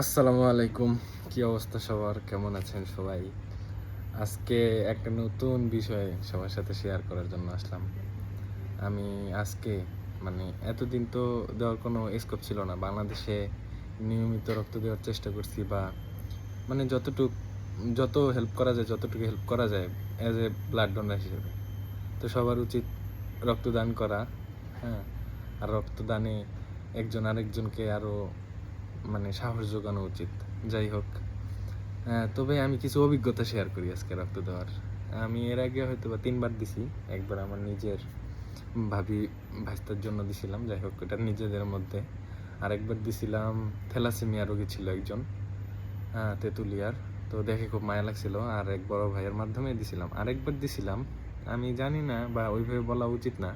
আসসালামু আলাইকুম। কি অবস্থা সবার? কেমন আছেন সবাই? আজকে একটা নতুন বিষয় সবার সাথে শেয়ার করার জন্য আসলাম। আমি আজকে মানে এতদিন তো দেওয়ার কোনো স্কোপ ছিল না। বাংলাদেশে নিয়মিত রক্ত দেওয়ার চেষ্টা করছি বা মানে যতটুক, যত হেল্প করা যায়, যতটুকু হেল্প করা যায় অ্যাজ এ ব্লাড ডোনার হিসেবে। তো সবার উচিত রক্তদান করা হ্যাঁ? আর রক্তদানে একজন আরেকজনকে আরও মানে সাহস যোগানো উচিত। যাই হোক। আহ, তবে আমি কিছু অভিজ্ঞতা শেয়ার করি আজকে রক্ত দেওয়ার। আমি এর আগে হয়তো বা তিনবার দিছি। একবার আমার নিজের ভাবি ভাস্তার জন্য দিছিলাম। যাই হোক এটা নিজেদের মধ্যে। আরেকবার দিছিলাম থ্যালাসেমিয়া রোগী ছিল একজন হ্যাঁ তেঁতুলিয়ার। তো দেখে খুব মায়া লাগছিল। আর এক বড় ভাইয়ের মাধ্যমে দিছিলাম। আরেকবার দিছিলাম আমি জানি না বা ওইভাবে বলা উচিত না।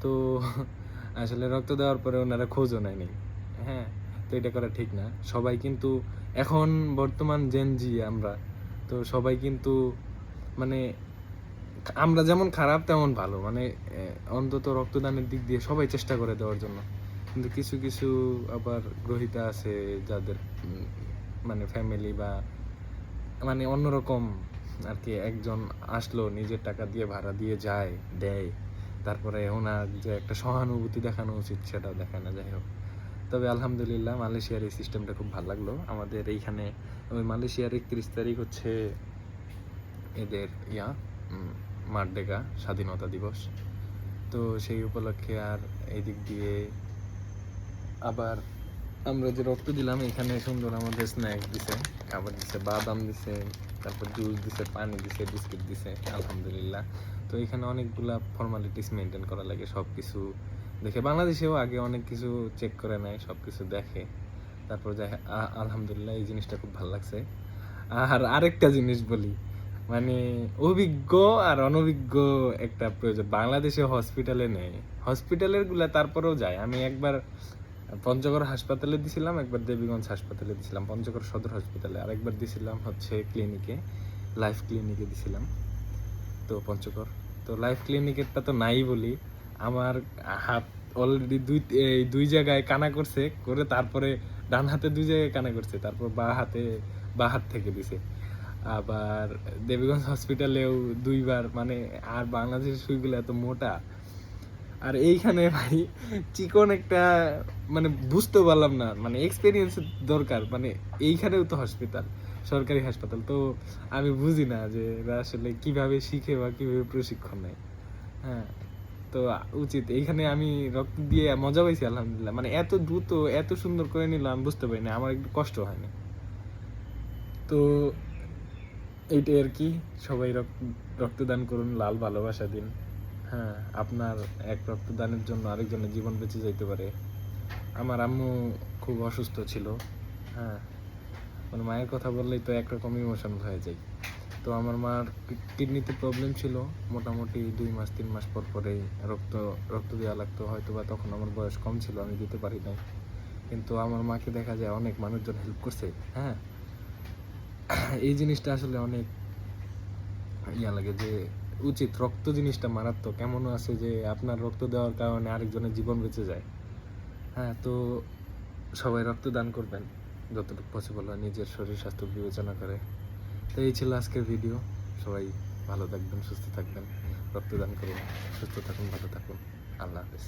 তো আসলে রক্ত দেওয়ার পরে ওনারা খোঁজও নেয়নি। হ্যাঁ তো এটা করা ঠিক না। সবাই কিন্তু, এখন বর্তমান জেন জি আমরা, তো সবাই কিন্তু মানে আমরা যেমন খারাপ তেমন ভালো। মানে অন্তত রক্তদানের দিক দিয়ে সবাই চেষ্টা করে দেওয়ার জন্য। কিন্তু কিছু কিছু আবার গ্রহিতা আছে যাদের মানে ফ্যামিলি বা মানে অন্যরকম আর কি একজন আসলো, নিজের টাকা দিয়ে ভাড়া দিয়ে যায়, দেয়। তারপরে ওনার যে একটা সহানুভূতি দেখানো উচিত, সেটাও দেখায় না, যাই হোক। তবে আলহামদুলিল্লাহ মালয়েশিয়ার এই সিস্টেমটা খুব ভালো লাগল। আমাদের এইখানে ওই মালয়েশিয়ার একত্রিশ তারিখ হচ্ছে এদের ইয়া উম, মারডেকা স্বাধীনতা দিবস। তো সেই উপলক্ষে আর এই দিক দিয়ে আবার আমরা যে রক্ত দিলাম এখানে সুন্দর আমাদের স্ন্যাক্স দিছে খাবার দিছে বাদাম দিছে তারপর জুস দিছে পানি দিছে বিস্কিট দিছে আলহামদুলিল্লাহ। তো এখানে অনেকগুলা ফর্মালিটিস মেনটেন করা লাগে সব কিছু দেখে বাংলাদেশেও আগে অনেক কিছু চেক করে নেয় সব কিছু দেখে। তারপর যাই আলহামদুলিল্লাহ এই জিনিসটা খুব ভালো লাগছে। আর আরেকটা জিনিস বলি মানে অভিজ্ঞ আর অনভিজ্ঞ একটা প্রয়োজন। বাংলাদেশে হসপিটালে নেই। হসপিটালেরগুলা তারপরেও যায়। আমি একবার পঞ্চগড় হাসপাতালে দিছিলাম, একবার দেবীগঞ্জ হাসপাতালে দিছিলাম, পঞ্চগড় সদর হাসপাতালে। আরেকবার দিছিলাম হচ্ছে ক্লিনিকে লাইফ ক্লিনিকে দিছিলাম। তো পঞ্চগড়, তো লাইফ ক্লিনিকেরটা তো নাই বলি। আমার হাত অলরেডি দুই, এই দুই জায়গায় কানা করছে, করে তারপরে ডান হাতে দুই জায়গায় কানা করছে, তারপর বা হাতে, বা হাত থেকে দিছে। আবার দেবীগঞ্জ হসপিটালেও দুইবার মানে আর বাংলাদেশের সুইগুলো এত মোটা। আর এইখানে ভাই, চিকন একটা মানে বুঝতে পারলাম না মানে এক্সপিরিয়েন্স দরকার মানে এইখানেও তো হসপিটাল সরকারি হাসপাতাল তো আমি বুঝি না যে এরা আসলে কীভাবে শিখে বা কীভাবে প্রশিক্ষণ নেয়। হ্যাঁ। তো উচিত। এইখানে আমি রক্ত দিয়ে মজা পাইছি, আলহামদুলিল্লাহ। মানে এত দ্রুত, এত সুন্দর করে নিল আমি বুঝতে পারি না আমার একটু কষ্ট হয়নি। তো এইটাই আর কি। সবাই রক্ত, রক্তদান করুন, লাল ভালোবাসা দিন। হ্যাঁ আপনার এক রক্তদানের জন্য আরেকজনের জীবন বেঁচে যাইতে পারে। আমার আম্মু খুব অসুস্থ ছিল। হ্যাঁ মানে মায়ের কথা বললেই তো একরকম ইমোশনাল হয়ে যায়। তো আমার মার কিডনিতে প্রবলেম ছিল। মোটামুটি দুই মাস, তিন মাস পর পরেই রক্ত রক্ত দেওয়া লাগতো। হয়তো বা তখন আমার বয়স কম ছিল, আমি দিতে পারি নাই। কিন্তু আমার মাকে দেখা যায় অনেক মানুষজন হেল্প করছে হ্যাঁ? এই জিনিসটা আসলে অনেক ইয়া লাগে যে, উচিত। রক্ত জিনিসটা মারাত্মক। এমনও আছে যে, আপনার রক্ত দেওয়ার কারণে আরেকজনের জীবন বেঁচে যায়। হ্যাঁ তো সবাই রক্ত দান করবেন, যতটুকু পসিবল হয়। নিজের শরীর স্বাস্থ্য বিবেচনা করে। তো এই ছিল আজকের ভিডিও সবাই ভালো থাকবেন, সুস্থ থাকবেন। রক্তদান করুন, সুস্থ থাকুন, ভালো থাকুন। আল্লাহ হাফেজ।